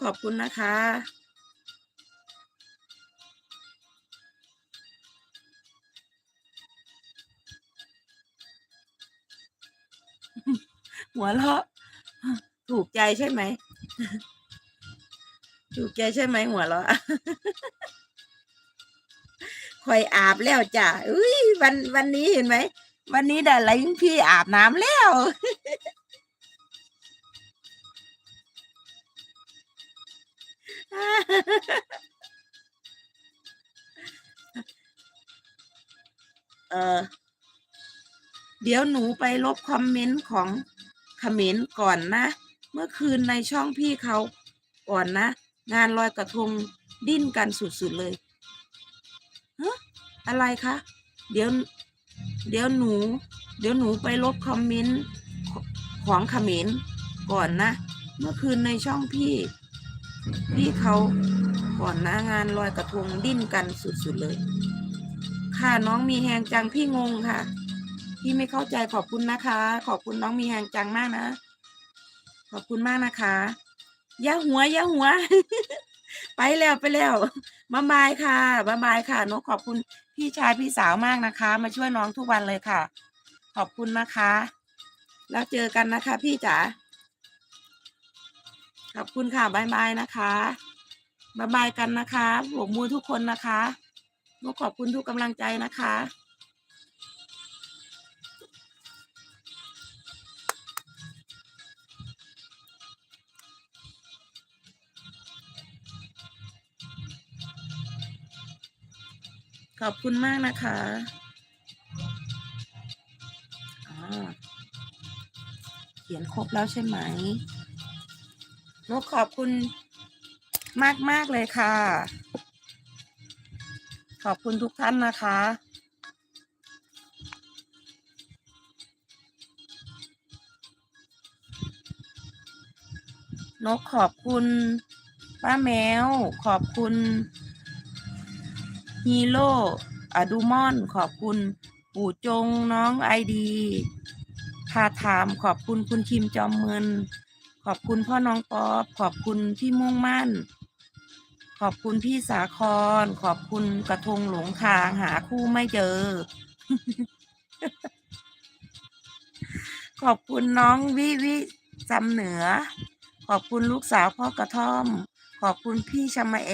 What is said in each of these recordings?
ขอบคุณนะคะหัวเราะถูกใจใช่ไหม ถูกใจใช่ไหมหัวเราะคอยอาบแล้วจ้ะอุ้ยวันวันนี้เห็นไหม วันนี้ดาลิงพี่อาบน้ำแล้ว เออเดี๋ยวหนูไปลบคอมเมนต์ของเขมรก่อนนะ เมื่อคืนในช่องพี่เขาก่อนนะ งานลอยกระทงดิ้นกันสุดๆเลยฮะอะไรคะ เดี๋ยว เดี๋ยวหนู เดี๋ยวหนูไปลบคอมเมนต์ของเขมรก่อนนะ เมื่อคืนในช่องพี่ พี่เขาก่อนนะงานลอยกระทงดิ้นกันสุดๆเลย ค่ะน้องมีแหงจังพี่งงค่ะ พี่ไม่เข้าใจขอบคุณนะคะ ขอบคุณน้องมีแหงจังมากนะ ขอบคุณมากนะคะย่าหัวย่าหัว ไปแล้วไปแล้วบ๊ายบายค่ะบ๊ายบายค่ะนกขอบคุณพี่ชายพี่สาวมากนะคะ มาช่วยน้องทุกวันเลยค่ะ ขอบคุณนะคะ แล้วเจอกันนะคะ พี่จ๋า ขอบคุณค่ะบ๊ายบายนะคะบ๊ายบายกันนะคะบวกมือทุกคนนะคะนกขอบคุณทุกกำลังใจนะคะขอบคุณมากนะคะอ่าเขียนครบแล้วใช่ไหม นกขอบคุณมากมากเลยค่ะ ขอบคุณทุกท่านนะคะ นกขอบคุณ ป้าแมว ขอบคุณฮีโร่อะดูมอน ขอบคุณปู่จงน้องไอดีพาถามขอบคุณคุณคิมจอมเงิน ขอบคุณพ่อน้องป๊อปขอบคุณพี่มุ่งมั่น ขอบคุณพี่สาคร ขอบคุณกระทงหลงทางหาคู่ไม่เจอ ขอบคุณน้องวิวิจำเหนือ ขอบคุณลูกสาวพ่อกระท่อม ขอบคุณพี่ชมาแอ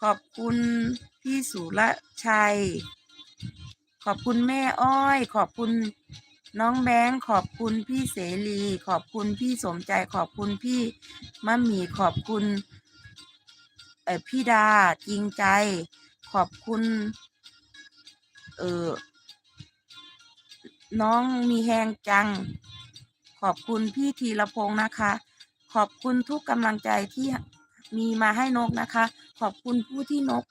ขอบคุณพี่สุรชัย ขอบคุณแม่อ้อย ขอบคุณ น้องแบงค์ขอบคุณพี่เสรี ขอบคุณพี่สมใจ ขอบคุณพี่มะหมี่ขอบคุณเออพี่ดาจริงใจ ขอบคุณ เออน้องมีแหงจัง ขอบคุณพี่ธีรพงศ์นะคะ ขอบคุณทุกกำลังใจที่มีมาให้นกนะคะ ขอบคุณผู้ที่นก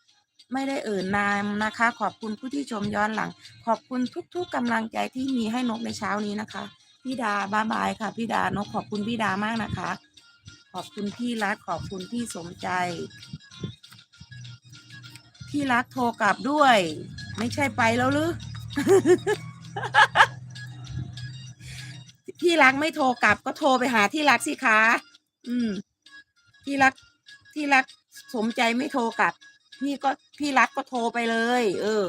ไม่ได้เอ่ยนามนะคะ ขอบคุณผู้ที่ชมย้อนหลัง ขอบคุณทุก ๆกำลังใจที่มีให้นกในเช้านี้นะคะ พี่ดาบายบายค่ะ พี่ดานกขอบคุณพี่ดามากนะคะ ขอบคุณพี่รักขอบคุณพี่สมใจพี่รักโทรกลับด้วย ไม่ใช่ไปแล้วหรือพี่รักไม่โทรกลับก็โทรไปหาที่รักสิคะ อืม ที่รักที่รักสมใจไม่โทรกลับ พี่ก็พี่รักก็โทรไปเลย เออ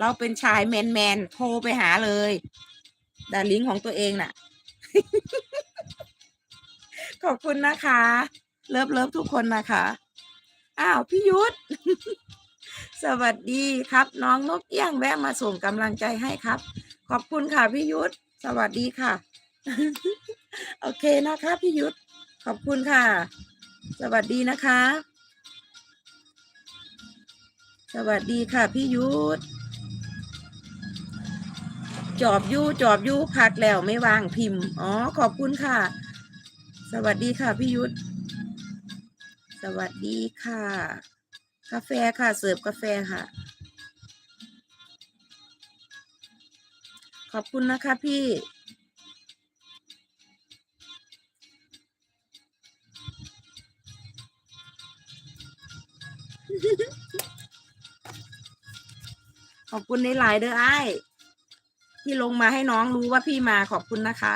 เราเป็นชายแมนแมนโทรไปหาเลยดาลิงของตัวเองน่ะ ขอบคุณนะคะ เลิฟเลิฟทุกคนนะคะ อ้าวพี่ยุทธสวัสดีครับ น้องนกเอี้ยงแวะมาส่งกำลังใจให้ครับ ขอบคุณค่ะพี่ยุทธสวัสดีค่ะ โอเคนะคะพี่ยุทธขอบคุณค่ะ สวัสดีนะคะ สวัสดีค่ะพี่ยุทธจอบยูจอบยูพักแล้วไม่วางพิมพ์ อ๋อ ขอบคุณค่ะ สวัสดีค่ะพี่ยุทธสวัสดีค่ะ กาแฟค่ะ เสิร์ฟกาแฟค่ะ ขอบคุณนะคะพี่ ขอบคุณในหลายเด้อไอ้ที่ลงมาให้น้องรู้ว่าพี่มาขอบคุณนะคะ